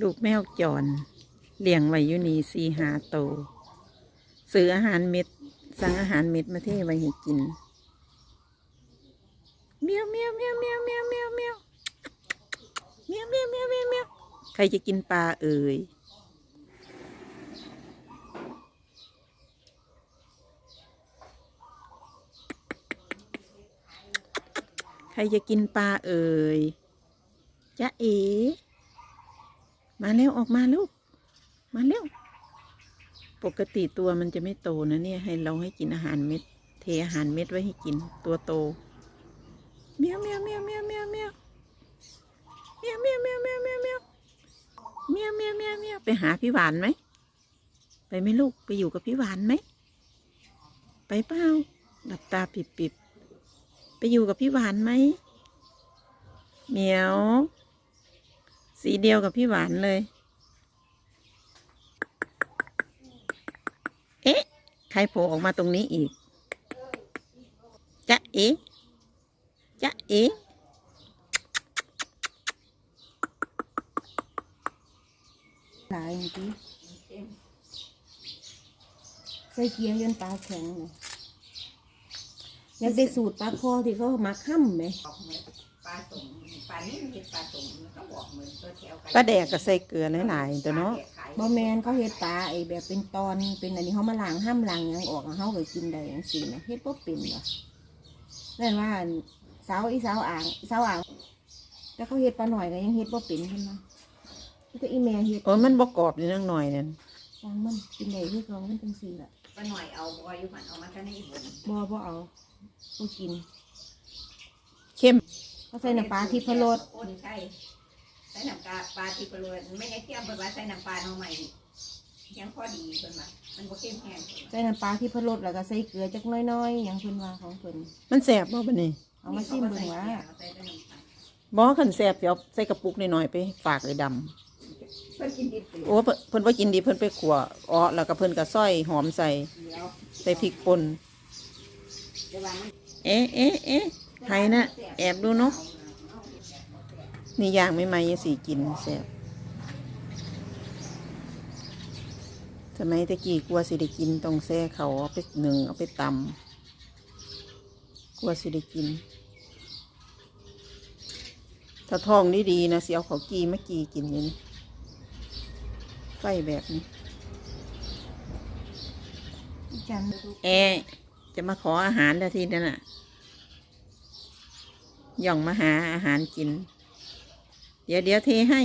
ลูกแมวจรเลี้ยงไว้อยู่นี่สี่หาโตซื้ออาหารเม็ด สั่งอาหารเม็ดมาเทไว้ให้กินเมียวเมียวเมียวเมียวเมียวเมียวเมียวเมียวเมียวเมียวเมียวเมียวใครจะกินปลาเอ่ยใครจะกินปลาเอ่ยจ๊ะเอ๋ มาเร็วออกมาลูก มาเร็ว ปกติตัวมันจะไม่โตนะเนี่ย ให้เราให้กินอาหารเม็ด เทอาหารเม็ดไว้ให้กิน ตัวโต เมียวเมียวเมียวเมียวเมียวเมียวเมียวเมียวเมียวเมียวเมียวเมียวเมียวเมียวเมียวเมียวไปหาพี่หวานไหม ไปไหมลูก ไปอยู่กับพี่หวานไหม ไปเปล่าหลับตาปิบปิบไปอยู่กับพี่หวานไหม เมียว สีเดียวกับพี่หวานเลย เอ๊ะ ใครโผล่ออกมาตรงนี้อีก จะเอ๊ะจะเอ๊ะหลายอย่างที่ใส่เกียงจนปลาแข็งเลยอยากได้สูตรปลาคอที่เขามาค่ำไหม ปลาสมปลานี่มันเป็นปลาสมมันก็บอกเหมือนตัวแถวกันปลาแดกก็ใส่เกลือหลายๆตัวเนาะบอแมนเขาเฮ็ดปลาไอ้แบบเป็นตอนเป็นอันนี้เขามาล้างห้ามล้างหยังออกเขาไปกินได้ยังสินะเฮ็ดบ่เป็นเหรอนั่นว่าอันสาวอีสาวอ่างสาวอ่างแต่เขาเฮ็ดปลาหน่อยก็ยังเฮ็ดบ่เป็นขึ้นมาก็อีแม่เฮ็ดโอ้ยมันบกกรอบอยู่นั่งหน่อยนั่นฟังมันกินได้คือเขามันจังซี่ล่ะปลาหน่อยเอาบอยอยู่มันเอามาท่านให้บุญบ่บ่เอาบ่กินเข้ม เขาใส่น้ำปลาที่พะโลดโอ้นใช่ใส่น้ำปลาปลาที่พะโลดไม่ได้เทียมเพิ่นว่าใส่น้ำปลาเอาใหม่ยังพอดีเพิ่นว่ามันบ่เข้มแห้งใส่น้ำปลาที่พะโลดแล้วก็ใส่เกลือจักหน้อยๆอย่างเพิ่นว่าของเพิ่นมันแสบบ่บันนี้เอามาซิมเบิ่งว่าใส่แต่น้ำปลาบ่ขันแสบเดี๋ยวใส่กระปุกหน่อยๆไปฝากเลยดำเพิ่นกินดิบโอ้เพิ่นเพิ่นว่ากินดีเพิ่นไปขัวอ๋อแล้วก็เพิ่นก็ซอยหอมใส่เดี๋ยวใส่พริกป่นจะว่ามันเอ๊ะเอ๊ะเอ๊ะ ใครนะ แอบดูเนาะนี่ย่างไม่ไหมยังสีกินแซ่บสมัยตะกี้กลัวสิได้กินต้องแซ่เขาเอาไปหนึ่งเอาไปตำกลัวสิได้กิน ถ้าท้องดีๆนะสิเอาเขาวกีมากีกินอย่างนี้ไฟแบบนี้จันแอจะมาขออาหารแล้วทีนั่นน่ะ ย่องมาหาอาหารกิน เดี๋ยวเดี๋ยวเทให้